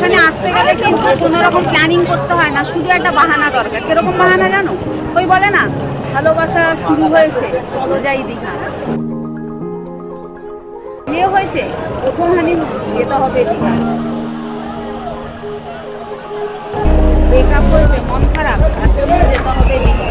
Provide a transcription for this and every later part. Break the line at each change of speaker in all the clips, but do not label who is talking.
এখানে আসতে গেলে কিন্তু কোনো রকম প্ল্যানিং করতে হয় না, শুধু একটা বাহানা দরকার। কীরকম বাহানা জানো? ওই বলে না, ভালোবাসা শুরু হয়েছে, চলো যাই দীঘা। বিয়ে হয়েছে, প্রথম হানিমুন যেতে হবে দীঘা ব্রেকআপ হয়েছে, মন খারাপ তার জন্য যেতে হবে দীঘা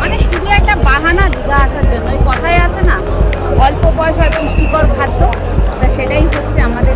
মানে শুধু একটা বাহানা, দীঘা আসার জন্য। ওই কথাই আছে না, অল্প পয়সায় পুষ্টিকর খাদ্য। সেটাই হচ্ছে আমাদের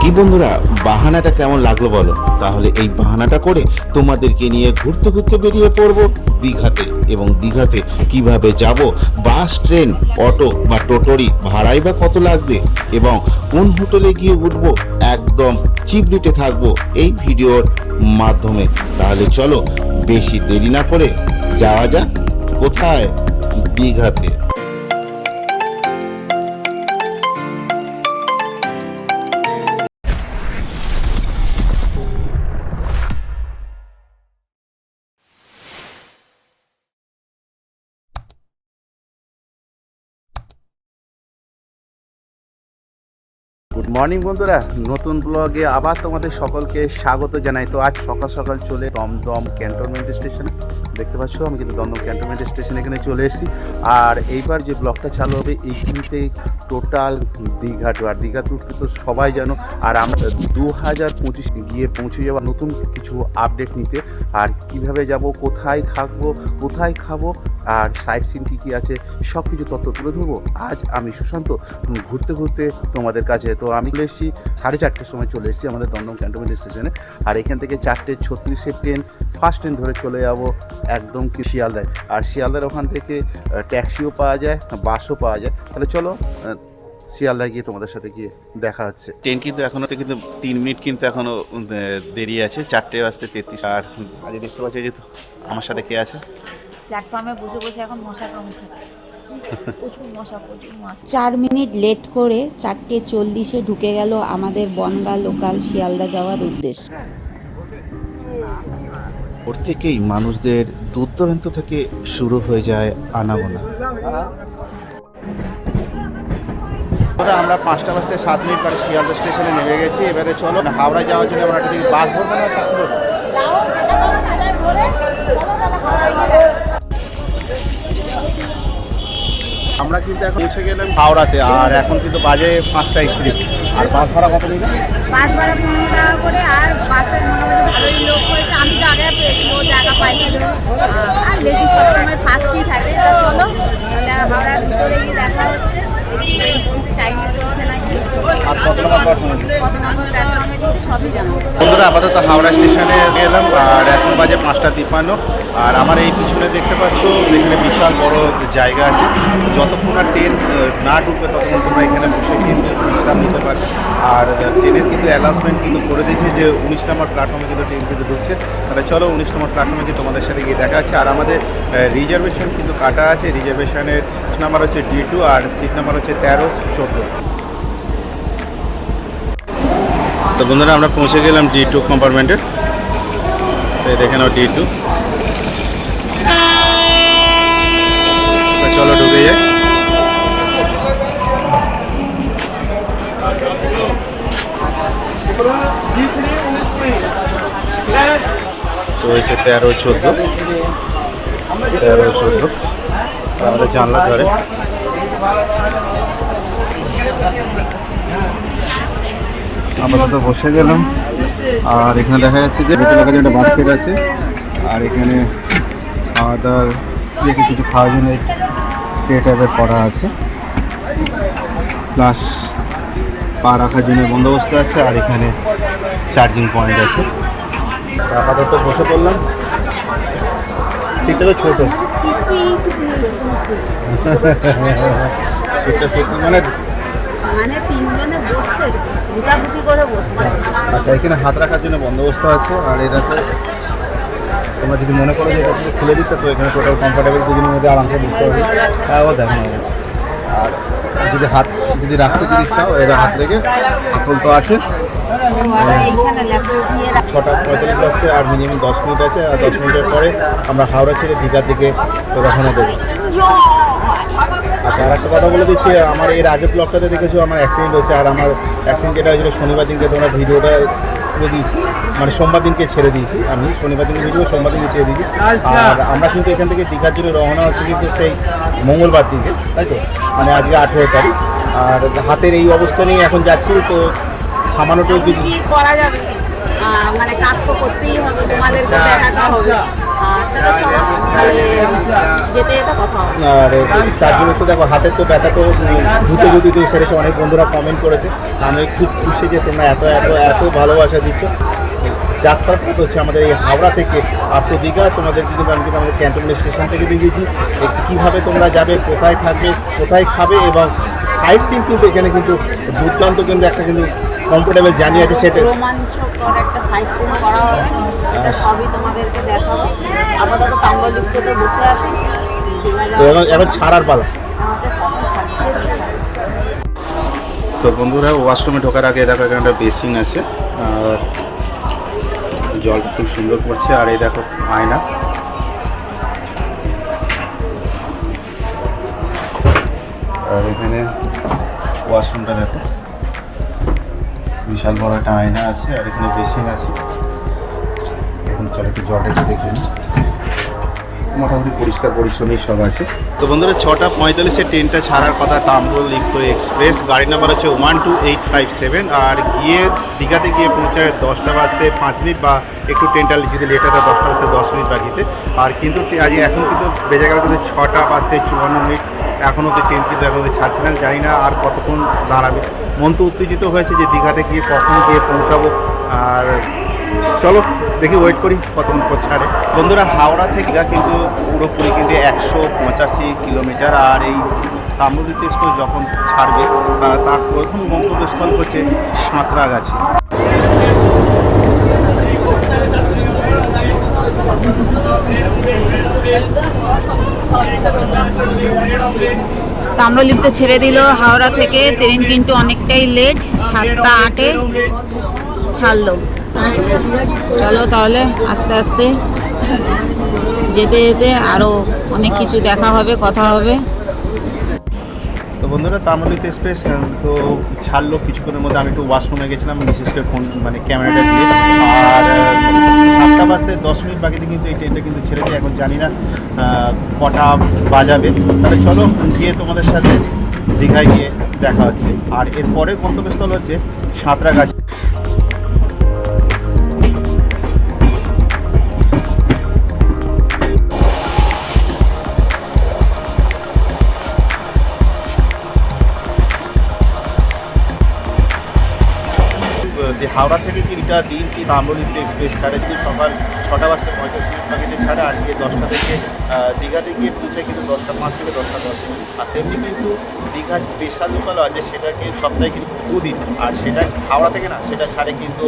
কি বন্ধুরা, বাহানাটা কেমন লাগল বলো? তাহলে এই বাহানাটা করে তোমাদেরকে নিয়ে ঘুরতে ঘুরতে বেরিয়ে পড়ব দীঘাতে। এবং দীঘাতে কীভাবে যাব? বাস, ট্রেন, অটো বা টোটোরি ভাড়াই বা কত লাগবে? এবং কোন হোটেলে গিয়ে উঠবো একদম চিপ থাকব এই ভিডিওর মাধ্যমে। তাহলে চলো, বেশি দেরি না করে যাওয়া যাক কোথায়? দীঘাতে। মর্নিং বন্ধুরা, নতুন ব্লগে আবার তোমাদের সকলকে স্বাগত জানাই। তো আজ সকাল সকাল চলে দমদম ক্যান্টনমেন্ট স্টেশনে দেখতে পাচ্ছ, আমি কিন্তু দমদম ক্যান্টনমেন্ট স্টেশন এখানে চলে এসেছি। আর এইবার যে ব্লগটা চালু হবে, এইখানতে টোটাল দীঘা টু আর দীঘা টু তো সবাই জানো। আর আমরা দু হাজার পঁচিশ গিয়ে পৌঁছে যাওয়ার নতুন কিছু আপডেট নিতে। আর কীভাবে যাব, কোথায় থাকব, কোথায় খাব আর সাইট সিন কী কী আছে সব কিছু তথ্য তুলে ধরবো। আজ আমি সুশান্ত ঘুরতে ঘুরতে তোমাদের কাছে তো আমি চলে এসেছি সাড়ে চারটের সময় চলে এসেছি আমাদের দমদম ক্যান্টনমেন্ট স্টেশনে। আর এখান থেকে চারটে ছত্রিশের ট্রেন ফার্স্ট ট্রেন ধরে চলে যাব একদম কি শিয়ালদায়। আর শিয়ালদার ওখান থেকে ট্যাক্সিও পাওয়া যায় বাসও পাওয়া যায়। তাহলে চলো আহ, শিয়ালদায় গিয়ে তোমাদের সাথে গিয়ে দেখা হচ্ছে। ট্রেন কিন্তু এখনও তো কিন্তু তিন মিনিট কিন্তু এখনও উম, দেরি আছে চারটে বাজতে তেত্রিশ আর আজ দেখতে পাচ্ছি যে আমার সাথে কে আছে?
প্ল্যাটফর্মে বসে বসে এখন মশা মশা
চার মিনিট লেট করে চারটে চল্লিশে ঢুকে গেল আমাদের বনগা লোকাল শিয়ালদা যাওয়ার উদ্দেশ্য।
ওর থেকেই মানুষদের দূর দূরান্ত থেকে শুরু হয়ে যায় আনাগোনা। ওরা আমরা পাঁচটা বাজতে সাত মিনিট পরে শিয়ালদা স্টেশনে নেমে গেছি। এবারে চলো হাওড়া যাওয়ার জন্য আমরা একটা বাস ধরবো না আমরা কিন্তু এখন পৌঁছে গেলাম হাওড়াতে আর এখন কিন্তু বাজে পাঁচটা একত্রিশ। আর বাস ভাড়া কত নিলাম
বাস ভাড়া পনেরো টাকা করে আর বাসের ভালোই লোক হয়েছে। আমি তো আগে পেয়েছি ও জায়গা আহ, আর লেডিস সবসময় ফার্স্টই থাকে। তা চলো হাওড়ার ভিতরে গিয়ে দেখা হচ্ছে। টাইমে চলছে নাকি?
বন্ধুরা, আপাতত হাওড়া স্টেশনে গেলাম আর এখন বাজে পাঁচটা তিপ্পান্ন। আর আমার এই পিছনে দেখতে পাচ্ছ, এখানে বিশাল বড় জায়গা আছে। যতক্ষণ আর ট্রেন না ঢুকবে, ততক্ষণ তোমরা এখানে বসে কিন্তু বিশ্রাম নিতে পারবে। আর ট্রেনের কিন্তু অ্যানাউন্সমেন্ট কিন্তু করে দিয়েছে যে উনিশ নম্বর প্ল্যাটফর্মে কিন্তু ট্রেন কিন্তু ঢুকছে। তাহলে চলো উনিশ নম্বর প্ল্যাটফর্মে গিয়ে তোমাদের সাথে গিয়ে দেখা আছে আর আমাদের রিজার্ভেশন কিন্তু কাটা আছে। রিজার্ভেশনের নাম্বার হচ্ছে ডি টু আর সিট নাম্বার হচ্ছে তেরো, চোদ্দ। তো বন্ধুরা, আমরা পৌঁছে গেলাম ডি টু কম্পার্টমেন্টের দেখে নাও ডি টু চলো ঢুকে যাই। তো হয়েছে তেরো চোদ্দ। তেরো চোদ্দ। আমাদের জানলা ধরে। আপাতত বসে গেলাম। আর এখানে দেখা যাচ্ছে যে হোটেল কাছে একটা বাস্কেট আছে। আর এখানে খাওয়া দাওয়ার রেখে কিছু খাওয়ার জন্য ট্রে টাইপের করা আছে। প্লাস পা রাখার জন্য বন্দোবস্ত আছে, আর এখানে চার্জিং পয়েন্ট আছে। আপাতত বসে পড়লাম। সিটটা তো ছোটো। সিটটা ছোটো মানে
মানে তিনজনে বসছে করে বসতে
আচ্ছা এখানে হাত রাখার জন্য বন্দোবস্ত আছে, আর এই দেখো, তোমরা যদি মনে করো যে এটা খুলে দিতে, তো এখানে টোটাল কমফোর্টেবল দুজনের মধ্যে আরামসে বুঝতে পারবে। তাও দেখানো আর যদি হাত যদি রাখতে যদি চাও এর হাত থেকে আতল তো আছে। ছটা পঁয়তাল্লিশ বাজতে আর মিনিমাম দশ মিনিট আছে, আর দশ মিনিটের পরে আমরা হাওড়া ছেড়ে দীঘার দিকে রওনা দেবো। আচ্ছা আর একটা কথা বলে দিচ্ছি, আমার এর আগের ব্লগটাতে দেখেছ, আমার অ্যাক্সিডেন্ট হয়েছে, আর আমার অ্যাক্সিডেন্ট যেটা হয়েছিল, শনিবার দিনকে তোমরা ভিডিওটা তুলে দিয়েছি। মানে সোমবার দিনকে ছেড়ে দিয়েছি আমি। শনিবার দিনকে ভিডিও সোমবার দিনকে ছেড়ে দিয়েছি। আর আমরা কিন্তু এখান থেকে দীঘার জন্য রওনা হচ্ছে কিন্তু সেই মঙ্গলবার দিকে তাই তো? মানে আজকে আঠেরো তারিখ। আর হাতের এই অবস্থা নিয়ে এখন যাচ্ছি তো
সামান্যটাও
কিছু
করা যাবে? মানে কাজ তো করতেই হবে তোমাদেরকে দেখাতে হবে।
আর তার জন্য তো দেখো, হাতের তো ব্যথা তো ধুতে যদি তো সেরেছে অনেক বন্ধুরা কমেন্ট করেছে। আমি খুব খুশি যে তোমরা এত এত এত ভালোবাসা দিচ্ছ। যাত্রা হচ্ছে আমাদের এই হাওড়া থেকে আপ দীঘা। তোমাদের কিন্তু আমি কিন্তু আমাদের ক্যান্টনমেন্ট স্টেশন থেকে দেখিয়েছি। কীভাবে তোমরা যাবে, কোথায় থাকবে, কোথায় খাবে এবং সাইড সিন কিন্তু এখানে কিন্তু দুর্দান্ত কিন্তু একটা কিন্তু কমফোর্টেবল জার্নি আছে সেটা
রোমাঞ্চকর একটা সাইট সিন করা হবে। এটা সবই তোমাদেরকে দেখাবো। আপাতত তাম্রযুক্ততে বসে আছি।
তো এখন এখন ছাড়ার পালা। তো বন্ধুরা ওয়াশরুমে ঢোকার আগে দেখো এখানে একটা বেসিং আছে। আর জল খুব সুন্দর পড়ছে। আর এই দেখো আয়না। আর এখানে ওয়াশরুমটা দেখো। বিশাল বড় একটা আয়না আছে, আর এখানে বেসিন আছে। এখন চলো একটু জলটা একটু দেখে মোটামুটি পরিষ্কার পরিচ্ছন্নই সব আছে। তো বন্ধুরা, ছটা পঁয়তাল্লিশে ট্রেনটা ছাড়ার কথা তাম্বুল লিপ্ত এক্সপ্রেস। গাড়ি নাম্বার হচ্ছে one two eight five seven. আর গিয়ে দীঘাতে গিয়ে পৌঁছায় দশটা বাজতে পাঁচ মিনিট বা একটু ট্রেনটা যদি লেট হয় দশটা বাজতে দশ মিনিট বাকিতে আর কিন্তু আজ এখন কিন্তু বেজে গেল কিন্তু ছটা বাজতে চুয়ান্ন মিনিট। এখনও তো ট্রেন কিন্তু এখন ছাড়ছে না, জানি না আর কতক্ষণ দাঁড়াবে। মন তো উত্তেজিত হয়েছে যে দীঘাতে গিয়ে কখন গিয়ে পৌঁছাবো। আর চলো, দেখি ওয়েট করি কতক্ষণ পর ছাড়ে বন্ধুরা, হাওড়া থেকে দীঘা কিন্তু পুরোপুরি কিন্তু একশো পঁচাশি কিলোমিটার আর এই এক্সপ্রেস যখন ছাড়বে তার প্রথম গন্তব্যস্থল হচ্ছে সাঁতরাগাছি।
তাম্রলিপ্ত ছেড়ে দিল হাওড়া থেকে। ট্রেন কিন্তু অনেকটাই লেট সাতটা আটে ছাড়লো। চলো তাহলে আস্তে আস্তে যেতে যেতে আরও অনেক কিছু দেখা হবে, কথা হবে।
তো বন্ধুরা, তাম্রলিপ্ত এক্সপ্রেস তো ছাড়লো কিছুক্ষণের মধ্যে। আমি একটু ওয়াশরুমে গেছিলাম করে ফোন মানে ক্যামেরাটা দিয়ে। আর সাতটা বাজতে দশ মিনিট বাকিতে কিন্তু এই ট্রেনটা কিন্তু ছেড়েছে এখন জানি না কটা বাজাবে। তাহলে চলো গিয়ে তোমাদের সাথে দীঘায় গিয়ে দেখা হচ্ছে। আর এরপরে গন্তব্যস্থল হচ্ছে সাঁতরাগাছি। যে হাওড়া থেকে এটা দিন কি তাম্রলিপ্ত এক্সপ্রেস ছাড়ে। কিন্তু সকাল ছটা বাজতে পঁয়ত্রিশ মিনিট বাকিতে ছাড়ে গিয়ে দশটা থেকে দীঘাতে গিয়ে পৌঁছায় কিন্তু দশটা পাঁচ থেকে দশটা দশ আর তেমনি কিন্তু দীঘার স্পেশাল লোকাল আছে সেটাকে সপ্তাহে কিন্তু দুদিন। আর সেটা হাওড়া থেকে না, সেটা ছাড়ে কিন্তু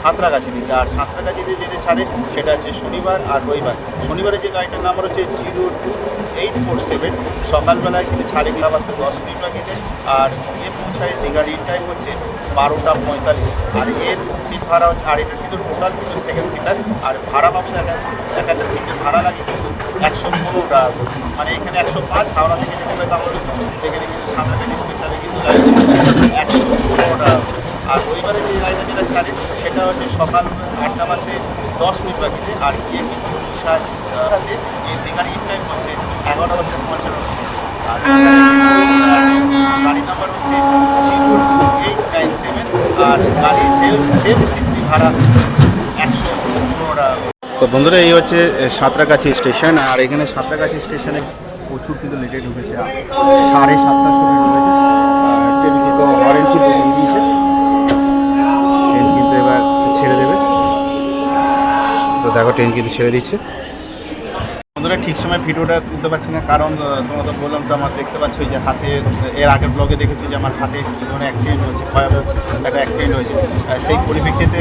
সাঁতরাগাছি দিতে আর সাঁতরাগাছিতে যেটা ছাড়ে, সেটা হচ্ছে শনিবার আর রবিবার। শনিবারে যে গাড়িটার নাম্বার হচ্ছে zero two eight four seven. সকালবেলায় কিন্তু ছাড়ে গেলা বাজতে দশ মিনিট বাকিতে আর গিয়ে পৌঁছায় দীঘার ইন টাইম হচ্ছে বারোটা পঁয়তাল্লিশ। আর এর সিট ভাড়া হচ্ছে আর এটা কিন্তু টোটাল কিন্তু সেকেন্ড সিটার আর ভাড়া পাবো এক এক এক একটা সিটের ভাড়া লাগে কিন্তু একশো পনেরো টাকা মানে এখানে একশো পাঁচ, হাওড়া থেকে যেতে হবে তাহলে সেখানে কিন্তু সামনে স্পেশালে কিন্তু একশো পনেরো টাকা আর রবিবারে যে গাড়িটা যেটা ছাড়ে সেটা হচ্ছে সকাল আটটা বাজে দশ মিনিট বাকিতে আর গিয়ে কিন্তু সাথে এই দীঘার ইন টাইম হচ্ছে এগারোটা বাজে পঞ্চান্ন আর গাড়ি নাম্বার হচ্ছে আর গাড়ি ভাড়া একশো তো বন্ধুরা, এই হচ্ছে সাঁতরাগাছি স্টেশন, আর এখানে সাঁতরাগাছি স্টেশনে প্রচুর কিন্তু লেটে ঢুকেছে। সাড়ে সাতটার সময় কিন্তু ট্রেন কিন্তু এবার ছেড়ে দেবে। তো দেখো, ট্রেন কিন্তু ছেড়ে দিচ্ছে। বন্ধুরা, ঠিক সময় ভিডিওটা তুলতে পারছি না, কারণ তোমরা তো বললাম তো আমার দেখতে পাচ্ছ যে হাতে, এর আগের ব্লগে দেখেছি যে আমার হাতে ধরনের অ্যাক্সিডেন্ট হয়েছে, ভয়াবহ একটা অ্যাক্সিডেন্ট হয়েছে। সেই পরিপ্রেক্ষিতে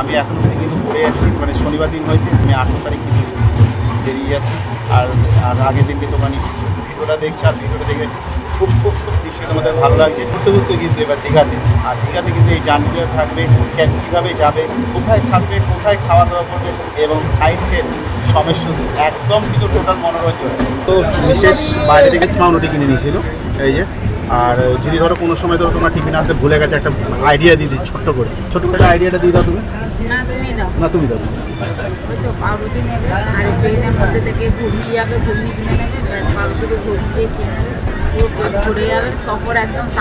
আমি এখন কিন্তু পড়ে আছি মানে শনিবার দিন হয়েছে, আমি আঠেরো তারিখ কিন্তু বেরিয়ে যাচ্ছি। আর আর আগের দিনকে তোমার ভিডিওটা দেখছি, আর ভিডিওটা দেখে খুব খুব খুব দৃশ্যটা আমাদের ভালো লাগছে। ঘুরতে ঘুরতে কিন্তু এবার দীঘাতে। আর দীঘাতে কিন্তু এই জার্নিটা থাকবে কীভাবে যাবে, কোথায় থাকবে, কোথায় খাওয়া দাওয়া করবে, এবং সাইড সেট সমেত একদম কিন্তু টোটাল মনোরঞ্জন। তো বিশেষ বাইরে থেকে স্মাউনটি কিনে নিয়েছিল এই যে। আর যদি ধরো কোনো সময় ধরো তোমার টিফিন আসতে ভুলে গেছে একটা আইডিয়া দিয়ে দিই ছোট্ট করে। ছোট্ট করে আইডিয়াটা দিয়ে দাও তুমি।
না তুমি দাও। পাউরুটি নেবে আর ট্রেনের মধ্যে থেকে যাবে কিনে নেবে ব্যাস পাউরুটি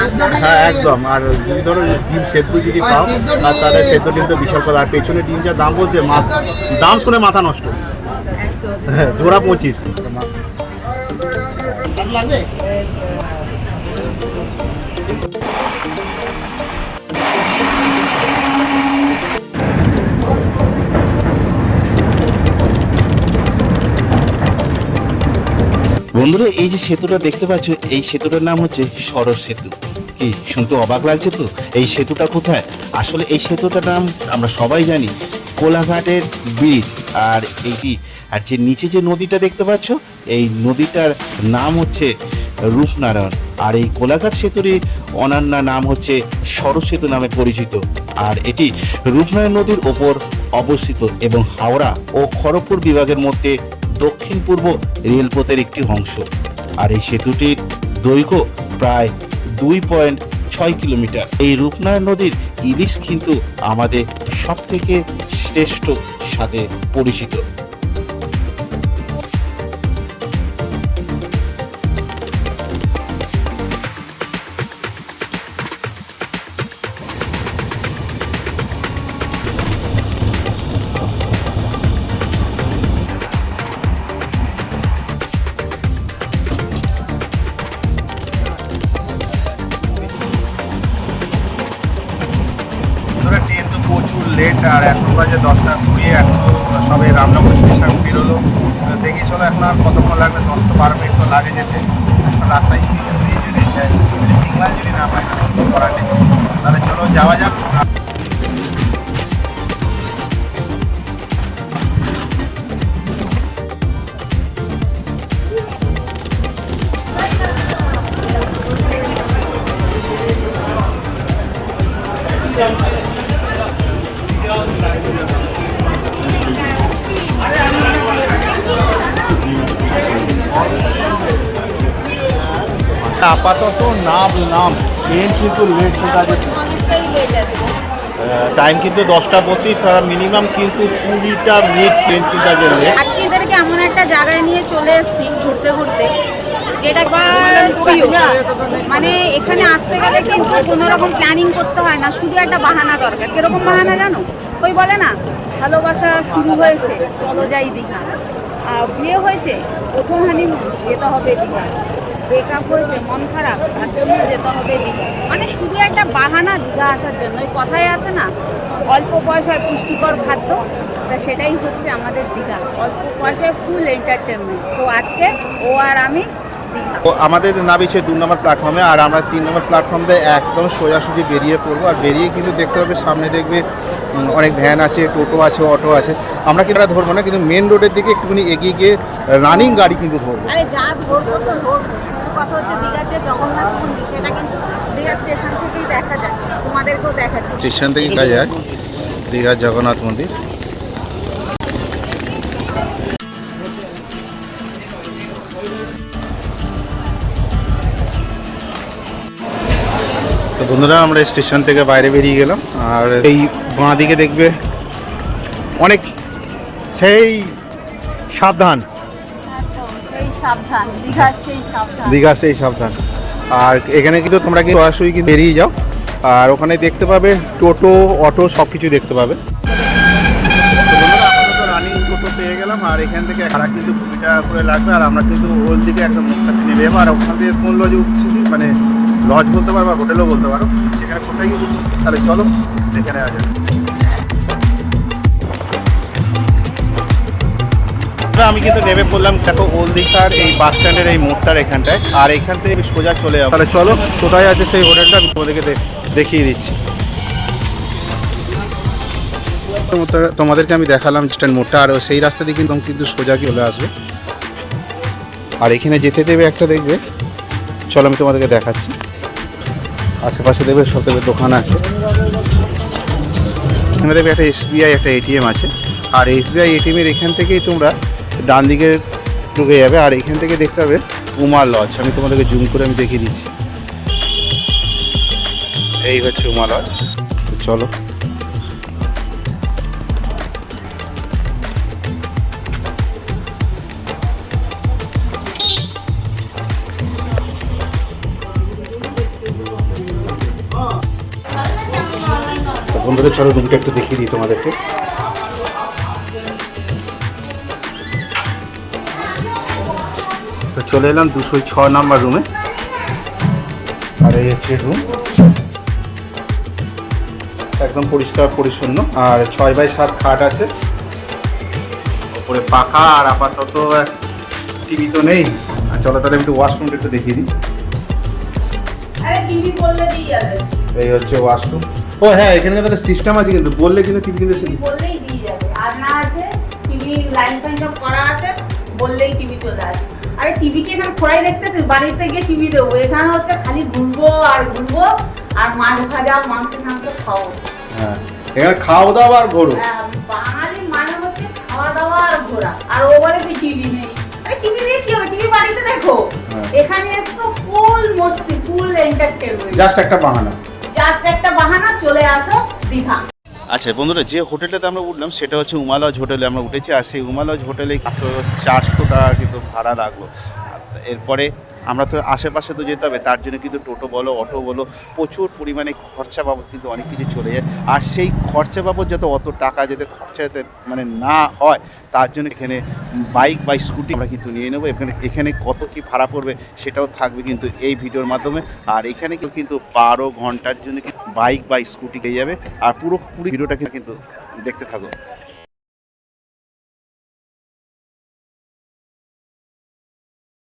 একদম হ্যাঁ
একদম। আর যদি ধরো ডিম সেদ্ধ যদি পাও আর তাহলে সেদ্ধ ডিম তো বিশাল কথা আর পেছনে ডিম যা দাম বলছে দাম শুনে মাথা নষ্ট। হ্যাঁ জোড়া পঁচিশ বন্ধুরা, এই যে সেতুটা দেখতে পাচ্ছ, এই সেতুটার নাম হচ্ছে সরস সেতু। কি, শুনতে অবাক লাগছে তো? এই সেতুটা কোথায়? আসলে এই সেতুটার নাম আমরা সবাই জানি কোলাঘাটের ব্রিজ আর এইটি আর যে নিচে যে নদীটা দেখতে পাচ্ছ, এই নদীটার নাম হচ্ছে রূপনারায়ণ। আর এই কোলাঘাট সেতুরই অনন্য নাম হচ্ছে সরস সেতু নামে পরিচিত। আর এটি রূপনারায়ণ নদীর ওপর অবস্থিত এবং হাওড়া ও খড়গপুর বিভাগের মধ্যে দক্ষিণ পূর্ব রেলপথের একটি অংশ। আর এই সেতুটির দৈর্ঘ্য প্রায় দুই পয়েন্ট ছয় কিলোমিটার। এই রূপনারায়ণ নদীর ইলিশ কিন্তু আমাদের সব থেকে শ্রেষ্ঠ স্বাদে পরিচিত। আর এখন বাজে দশটা কুড়ি, এখন সবে রামনগর স্টেশন বেরোলো। দেখি চলো, এখন আর কতক্ষণ লাগবে? দশ তো বারো মিনিট তো লাগে যেতে। এখন রাস্তায় যদি যায়, যদি সিগনাল যদি না পাই কিছু করার নেই। তাহলে চলো, যাওয়া যাক। আপাতত নাম নাম। ট্রেন কিন্তু লেট হয়ে
আছে
টাইম কিন্তু দশটা বত্রিশ তারা মিনিমাম কিন্তু কুড়িটা মিনিট ট্রেন কিন্তু লেট
আজকে এদেরকে এমন একটা জায়গায় নিয়ে চলে এসেছি ঘুরতে ঘুরতে যেটা প্রিয় মানে এখানে আসতে গেলে কিন্তু কোনো রকম প্ল্যানিং করতে হয় না শুধু একটা বাহানা দরকার। কীরকম বাহানা জানো? ওই বলে না ভালোবাসা শুরু হয়েছে চলো যাই দীঘা। বিয়ে হয়েছে প্রথম হানিমুন যেতে হবে দীঘা ব্রেকআপ হয়েছে মন খারাপ তার জন্য যেতে হবে দীঘা মানে শুধু একটা বাহানা দীঘা আসার জন্য ওই কথাই আছে না অল্প পয়সায় পুষ্টিকর খাদ্য তা সেটাই হচ্ছে আমাদের দীঘা। অল্প পয়সায় ফুল এন্টারটেনমেন্ট তো আজকে ও আর আমি
ও আমাদের নামিয়েছে দু নম্বর প্ল্যাটফর্মে আর আমরা তিন নম্বর প্ল্যাটফর্ম দিয়ে একদম সোজাসুজি বেরিয়ে পড়ব আর বেরিয়ে কিন্তু দেখতে পাবে সামনে দেখবে অনেক ভ্যান আছে টোটো আছে অটো আছে। আমরা কিন্তু ধরবো না কিন্তু মেন রোডের দিকে একটুখানি এগিয়ে গিয়ে রানিং গাড়ি কিন্তু ধরবো।
আরে যা ধরবো তো ধরবো। কিন্তু কথা হচ্ছে দীঘার যে জগন্নাথ মন্দির, সেটা কিন্তু দীঘা স্টেশন থেকেই দেখা যায়। তোমাদেরকেও দেখাচ্ছি
স্টেশন থেকে কাজ যায় দীঘার জগন্নাথ মন্দির। তো বন্ধুরা, আমরা স্টেশন থেকে বাইরে বেরিয়ে গেলাম, আর এই বাঁ দিকে দেখবে অনেক সেই সাবধান।
সাবধান দীঘার সেই সাবধান।
দীঘা সেই সাবধান। আর এখানে কিন্তু তোমরা কিন্তু সরাসরি কিন্তু বেরিয়ে যাও। আর ওখানে দেখতে পাবে টোটো অটো সব কিছু দেখতে পাবে। রানিং টোটো পেয়ে গেলাম আর এখান থেকে ভাড়া কিন্তু কুড়ি টাকা করে লাগবে আর আমরা কিন্তু ওর দিকে একটা মুখটাতে নেমে যাব আর ওখান থেকে কোন লজে উঠছি মানে লজ বলতে পারো বা হোটেলও বলতে পারো। সেখানে কোথায় গিয়ে তাহলে চলো দেখে নেওয়া যাবে আমি কিন্তু নেমে পড়লাম, দেখো, ওল্ড দীঘার এই বাস স্ট্যান্ডের এই মোড়টার এখানটায়। আর এখান থেকে আমি সোজা চলে যাব। তাহলে চলো, কোথায় আছে সেই হোটেলটা, আমি তোমাদেরকে দেখিয়ে দিচ্ছি। তোমাদেরকে আমি দেখালাম স্ট্যান্ড মোড়টা, আর সেই রাস্তা দিয়ে কিন্তু কিন্তু সোজা চলে আসবে। আর এখানে যেতে দেবে একটা দেখবে। চলো, আমি তোমাদেরকে দেখাচ্ছি। আশেপাশে দেখবে সব দেখবে দোকান আছে। এখানে দেখবে একটা এসবিআই, একটা এটিএম আছে। আর এসবিআই, এটিএমের এখান থেকেই তোমরা ডান দিকে ঢুকে যাবে, আর এখান থেকে দেখতে হবে উমা লজ আমি তোমাদেরকে জুম করে আমি দেখিয়ে দিচ্ছি। এই হচ্ছে উমা লজ চলো। বন্ধুদের চলো রুমটা একটু দেখিয়ে দিই তোমাদেরকে। তো চলে এলাম দুশো ছ নাম্বার রুমে। আর এই হচ্ছে রুম একদম পরিষ্কার পরিচ্ছন্ন। আর ছয় বাই সাত খাট আছে। ওপরে পাখা আর আপাতত টিভি তো নেই। আর চলো তাহলে একটু ওয়াশরুমটা একটু দেখিয়ে দিই। এই হচ্ছে ওয়াশরুম ও হ্যাঁ এখানে তাহলে সিস্টেম আছে কিন্তু। বললে কিন্তু টিভি কিন্তু
বললেই দিয়ে যাবে। আর না আছে টিভি লাইন ফাইন সব করা আছে বললেই টিভি চলে আসে আরে টিভি কি এখানে খোড়াই দেখতেছিস বাড়িতে গিয়ে টিভি দেবো এখানে হচ্ছে খালি ঘুরবো আর ঘুরবো আর মাছ ভাজা মাংস টাংস খাব।
হ্যাঁ। এখানে খাওয়া দাওয়া আর ঘোরো।
বাঙালি মানে হচ্ছে খাওয়া দাওয়া আর ঘোরা। আর ও বলে কি টিভি নেই? আরে টিভি দিয়ে কি হবে? টিভি বাড়িতে দেখো।
হ্যাঁ।
এখানে এসছো ফুল মস্তি ফুল এন্টারটেনমেন্ট
জাস্ট একটা বাহানা।
জাস্ট একটা বাহানা চলে আসো দীঘা।
আচ্ছা বন্ধুরা, যে হোটেলটাতে আমরা উঠলাম, সেটা হচ্ছে উমালজ হোটেলে আমরা উঠেছি। আর সেই উমালজ হোটেলে কিন্তু চারশো টাকা কিন্তু ভাড়া লাগল। এরপরে আমরা তো আশেপাশে তো যেতে হবে, তার জন্য কিন্তু টোটো বলো, অটো বলো, প্রচুর পরিমাণে খরচা বাবদ কিন্তু অনেক কিছু চলে যায়। আর সেই খরচা বাবদ যাতে অত টাকা যাতে খরচা যাতে মানে না হয়, তার জন্য এখানে বাইক বা স্কুটি আমরা কিন্তু নিয়ে নেব। এখানে এখানে কত কি ভাড়া পড়বে সেটাও থাকবে কিন্তু এই ভিডিওর মাধ্যমে। আর এখানে কিন্তু বারো ঘণ্টার জন্য বাইক বা স্কুটি পেয়ে যাবে। আর পুরোপুরি ভিডিওটা কিন্তু দেখতে থাকো।